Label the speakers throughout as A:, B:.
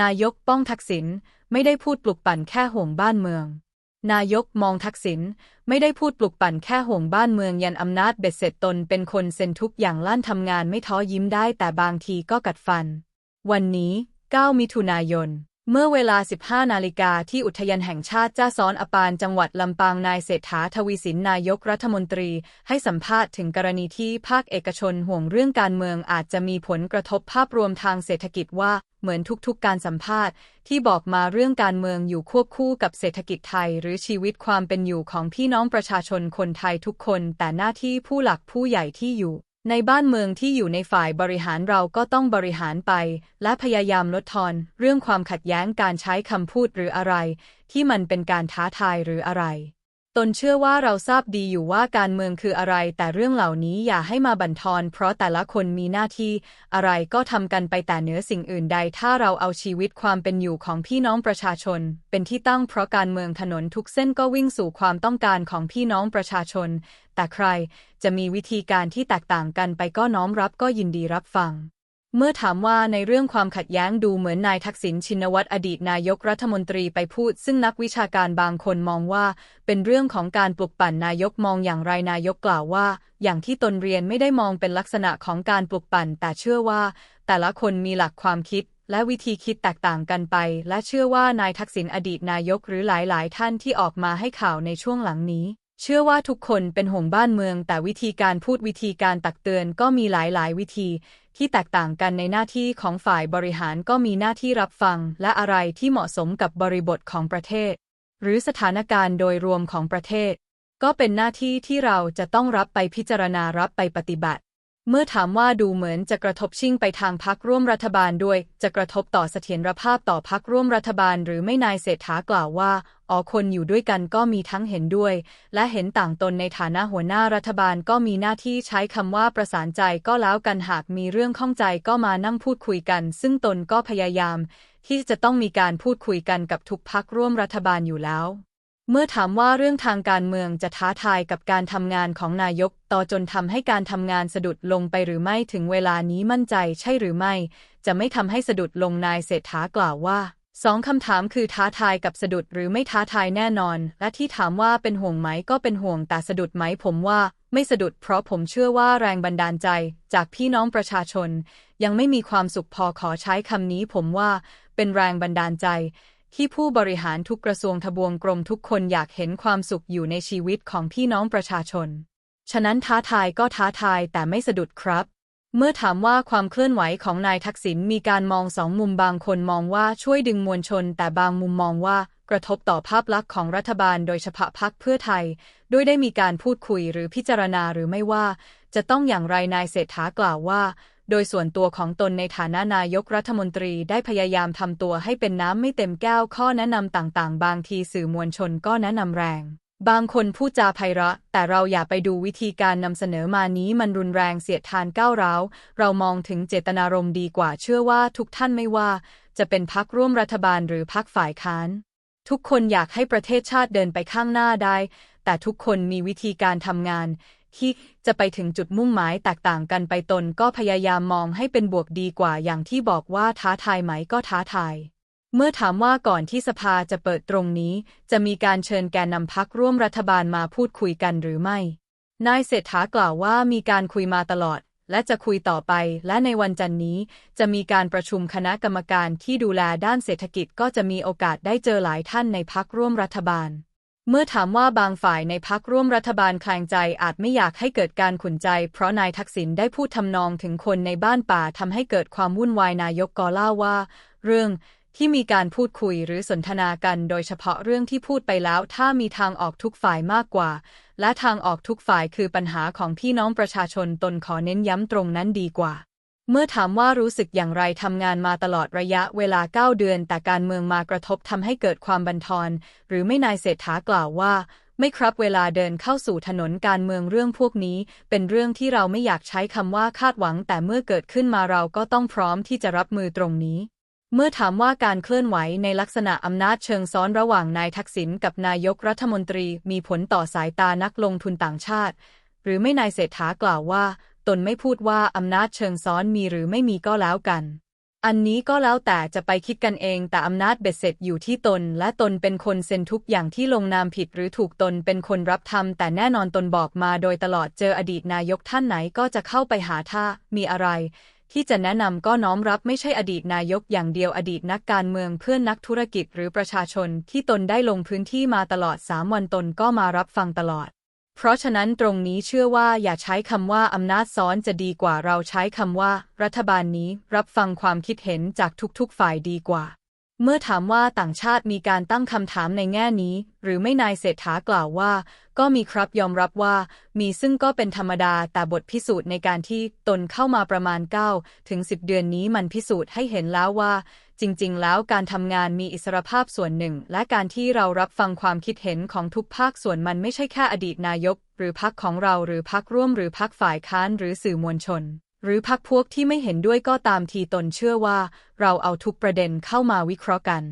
A: นายกป้องทักษิณไม่ได้พูดปลุกปั่นแค่ห่วงบ้านเมือง นายกมองทักษิณไม่ได้พูดปลุกปั่นแค่ห่วงบ้านเมืองยันอำนาจเบ็ดเสร็จตนเป็นคนเซ็นทุกอย่างลั่นทำงานไม่ท้อยิ้มได้แต่บางทีก็กัดฟัน วันนี้ 9 มิถุนายน เมื่อเวลา 15 นาฬิกาที่อุทยานแห่งชาติจ้าซ้อนอปานจังหวัดลำปางนายเศรษฐาทวีสินนายกรัฐมนตรี ให้สัมภาษณ์ถึงกรณีที่ภาคเอกชนห่วงเรื่องการเมืองอาจจะมีผลกระทบภาพรวมทางเศรษฐกิจว่าเหมือนทุกๆ การสัมภาษณ์ ที่บอกมาเรื่องการเมืองอยู่ควบคู่กับเศรษฐกิจไทย หรือชีวิตความเป็นอยู่ของพี่น้องประชาชนคนไทยทุกคน แต่หน้าที่ผู้หลักผู้ใหญ่ที่อยู่ ในบ้านเมืองที่อยู่ในฝ่ายบริหารเราก็ต้องบริหารไป และพยายามลดทอนเรื่องความขัดแย้งการใช้คำพูดหรืออะไร ที่มันเป็นการท้าทายหรืออะไร ตนเชื่อว่าเราทราบดีอยู่ว่าการเมืองคืออะไร แต่เรื่องเหล่านี้อย่าให้มาบั่นทอน เพราะแต่ละคนมีหน้าที่ อะไรก็ทำกันไปแต่เหนือสิ่งอื่นใด ถ้าเราเอาชีวิตความเป็นอยู่ของพี่น้องประชาชน เป็นที่ตั้งเพราะการเมืองถนนทุกเส้นก็วิ่งสู่ความต้องการของพี่น้องประชาชน แต่ใครจะมีวิธีการที่แตกต่างกันไปก็น้อมรับก็ยินดีรับฟัง เมื่อถามว่าในเรื่องความขัดแย้งดูเหมือนนายทักษิณชินวัตรอดีตนายกรัฐมนตรีไปพูด ซึ่งนักวิชาการบางคนมองว่า เป็นเรื่องของการปลุกปั่นนายกมองอย่างไรนายกกล่าวว่า อย่างที่ตนเรียนไม่ได้มองเป็นลักษณะของการปลุกปั่น แต่เชื่อว่า แต่ละคนมีหลักความคิด และวิธีคิดแตกต่างกันไป และเชื่อว่านายทักษิณอดีตนายกหรือหลาย ๆ ท่านที่ออกมาให้ข่าวในช่วงหลังนี้เชื่อว่าทุกคนเป็นห่วงบ้านเมือง แต่วิธีการพูดวิธีการตักเตือนก็มีหลาย ๆ วิธี ที่แตกต่างกันในหน้าที่ของฝ่ายบริหารก็มีหน้าที่รับฟัง และอะไรที่เหมาะสมกับบริบทของประเทศ หรือสถานการณ์โดยรวมของประเทศ ก็เป็นหน้าที่ที่เราจะต้องรับไปพิจารณารับไปปฏิบัติ เมื่อถามว่าดูเหมือนจะกระทบชิ่งไปทางพักร่วมรัฐบาลด้วย จะกระทบต่อเสถียรภาพต่อพักร่วมรัฐบาล หรือไม่นายเศรษฐากล่าวว่าอ๋อคนอยู่ด้วยกันก็มีทั้งเห็นด้วย และเห็นต่างตนในฐานะหัวหน้ารัฐบาลก็มีหน้าที่ใช้คำว่าประสานใจก็แล้วกันหากมีเรื่องข้องใจก็มานั่งพูดคุยกัน ซึ่งตนก็พยายาม ที่จะต้องมีการพูดคุยกันกับทุกพักร่วมรัฐบาลอยู่แล้ว เมื่อถามว่าเรื่องทางการเมืองจะท้าทายกับการทำงานของนายกต่อจนทำให้การทำงานสะดุดลงไปหรือไม่ถึงเวลานี้มั่นใจใช่หรือไม่ จะไม่ทำให้สะดุดลงนายเศรษฐากล่าวว่าสองคำถามคือท้าทายกับสะดุดหรือไม่ท้าทายแน่นอน และที่ถามว่าเป็นห่วงไหมก็เป็นห่วงแต่สะดุดไหมผมว่าไม่สะดุดเพราะผมเชื่อว่าแรงบันดาลใจ จากพี่น้องประชาชน ยังไม่มีความสุขพอขอใช้คำนี้ผมว่าเป็นแรงบันดาลใจ ที่ผู้บริหารทุกกระทรวงทบวงกรมทุกคนอยากเห็นความสุขอยู่ในชีวิตของพี่น้องประชาชน ฉะนั้นท้าทายก็ท้าทายแต่ไม่สะดุดครับ เมื่อถามว่าความเคลื่อนไหวของนายทักษิณมีการมองสองมุมบางคนมองว่าช่วยดึงมวลชน แต่บางมุมมองว่ากระทบต่อภาพลักษณ์ของรัฐบาลโดยเฉพาะพักเพื่อไทยโดยได้มีการพูดคุยหรือพิจารณาหรือไม่ว่า จะต้องอย่างไรนายเศรษฐากล่าวว่า โดยส่วนตัวของตนในฐานะนายกรัฐมนตรีได้พยายามทำตัวให้เป็นน้ำไม่เต็มแก้วข้อแนะนำต่างๆ บางทีสื่อมวลชนก็แนะนำแรง บางคนพูดจาไพเราะ แต่เราอย่าไปดูวิธีการนำเสนอมานี้มันรุนแรงเสียดทานก้าวร้าว เรามองถึงเจตนารมณ์ดีกว่าเชื่อว่าทุกท่านไม่ว่า จะเป็นพักร่วมรัฐบาลหรือพักฝ่ายค้าน ทุกคนอยากให้ประเทศชาติเดินไปข้างหน้าได้ แต่ทุกคนมีวิธีการทำงาน ที่จะไปถึงจุดมุ่งหมายแตกต่างกันไปตนก็พยายามมองให้เป็นบวกดีกว่าอย่างที่บอกว่าท้าทายไหมก็ท้าทาย เมื่อถามว่าก่อนที่สภาจะเปิดตรงนี้ จะมีการเชิญแกนนำพักร่วมรัฐบาลมาพูดคุยกันหรือไม่ นายเศรษฐากล่าวว่ามีการคุยมาตลอด และจะคุยต่อไป และในวันจันนี้ จะมีการประชุมคณะกรรมการที่ดูแลด้านเศรษฐกิจก็จะมีโอกาสได้เจอหลายท่านในพักร่วมรัฐบาล เมื่อถามว่าบางฝ่ายในพักร่วมรัฐบาลคลางใจอาจไม่อยากให้เกิดการขุนใจ เพราะนายทักษิณได้พูดทำนองถึงคนในบ้านป่าทำให้เกิดความวุ่นวายนายกกอล่าว่า เรื่องที่มีการพูดคุยหรือสนทนากันโดยเฉพาะเรื่องที่พูดไปแล้ว ถ้ามีทางออกทุกฝ่ายมากกว่า และทางออกทุกฝ่ายคือปัญหาของพี่น้องประชาชนตนขอเน้นย้ำตรงนั้นดีกว่า เมื่อถามว่ารู้สึกอย่างไรทำงานมาตลอดระยะเวลา 9 เดือน แต่การเมืองมากระทบทำให้เกิดความบันทอน หรือไม่นายเศรษฐากล่าวว่า ไม่ครับเวลาเดินเข้าสู่ถนนการเมืองเรื่องพวกนี้ เป็นเรื่องที่เราไม่อยากใช้คำว่าคาดหวัง แต่เมื่อเกิดขึ้นมาเราก็ต้องพร้อมที่จะรับมือตรงนี้เมื่อถามว่าการเคลื่อนไหวในลักษณะอำนาจเชิงซ้อนระหว่างนายทักษิณกับนายกรัฐมนตรีมีผลต่อสายตานักลงทุนต่างชาติ หรือไม่นายเศรษฐากล่าวว่า ตนไม่พูดว่าอำนาจเชิงซ้อนมีหรือไม่มีก็แล้วกัน อันนี้ก็แล้วแต่จะไปคิดกันเองแต่อำนาจเบ็ดเสร็จอยู่ที่ตน และตนเป็นคนเซ็นทุกอย่างที่ลงนามผิดหรือถูกตนเป็นคนรับทำแต่แน่นอนตนบอกมาโดยตลอดเจออดีตนายกท่านไหนก็จะเข้าไปหาท่ามีอะไรที่จะแนะนำก็น้อมรับไม่ใช่อดีตนายกอย่างเดียวอดีตนักการเมืองเพื่อนนักธุรกิจหรือประชาชนที่ตนได้ลงพื้นที่มาตลอดสามวันตนก็มารับฟังตลอด เพราะฉะนั้นตรงนี้เชื่อว่าอย่าใช้คำว่าอำนาจซ้อนจะดีกว่าเราใช้คำว่า รัฐบาลนี้รับฟังความคิดเห็นจากทุกๆฝ่ายดีกว่า เมื่อถามว่าต่างชาติมีการตั้งคำถามในแง่นี้ หรือไม่นายเศรษฐากล่าวว่า ก็มีครับยอมรับว่า มีซึ่งก็เป็นธรรมดาแต่บทพิสูจน์ในการที่ตนเข้ามาประมาณ 9 ถึง 10 เดือนนี้มันพิสูจน์ให้เห็นแล้วว่า จริง ๆ แล้วการทำงานมีอิสรภาพส่วนหนึ่ง และการที่เรารับฟังความคิดเห็นของทุกภาคส่วนมันไม่ใช่แค่อดีตนายก หรือพักของเราหรือพักร่วมหรือพักฝ่ายค้านหรือสื่อมวลชน หรือพักพวกที่ไม่เห็นด้วยก็ตามทีตนเชื่อว่า เราเอาทุกประเด็นเข้ามาวิเคราะห์กัน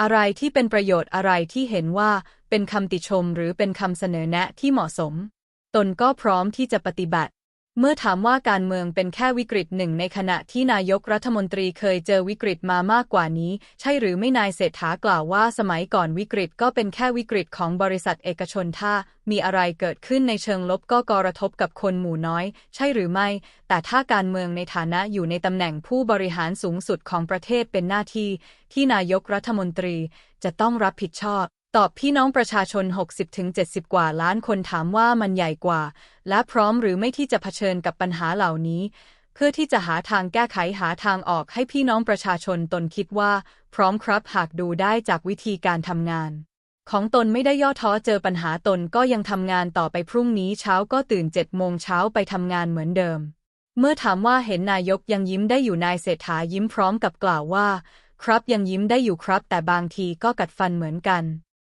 A: อะไรที่เป็นประโยชน์อะไรที่เห็นว่าเป็นคำติชมหรือเป็นคำเสนอแนะที่เหมาะสม ตนก็พร้อมที่จะปฏิบัติ เมื่อถามว่าการเมืองเป็นแค่วิกฤตหนึ่งในขณะที่นายกรัฐมนตรีเคยเจอวิกฤตมามากกว่านี้ ใช่หรือไม่นายเศรษฐากล่าวว่าสมัยก่อนวิกฤตก็เป็นแค่วิกฤตของบริษัทเอกชนถ้า มีอะไรเกิดขึ้นในเชิงลบก็กระทบกับคนหมู่น้อย ใช่หรือไม่ แต่ถ้าการเมืองในฐานะอยู่ในตำแหน่งผู้บริหารสูงสุดของประเทศเป็นหน้าที่ ที่นายกรัฐมนตรีจะต้องรับผิดชอบ ตอบพี่น้องประชาชน 60-70 กว่าล้านคนถามว่ามันใหญ่กว่า และพร้อมหรือไม่ที่จะเผชิญกับปัญหาเหล่านี้ เพื่อที่จะหาทางแก้ไขหาทางออกให้พี่น้องประชาชนตนคิดว่า พร้อมครับหากดูได้จากวิธีการทำงาน ของตนไม่ได้ย่อท้อเจอปัญหาตนก็ยังทำงานต่อไปพรุ่งนี้เช้าก็ตื่นเจ็ดโมงเช้าไปทำงานเหมือนเดิม เมื่อถามว่าเห็นนายกยังยิ้มได้อยู่นายเศรษฐายิ้มพร้อมกับกล่าวว่า ครับยังยิ้มได้อยู่ครับ แต่บางทีก็กัดฟันเหมือนกัน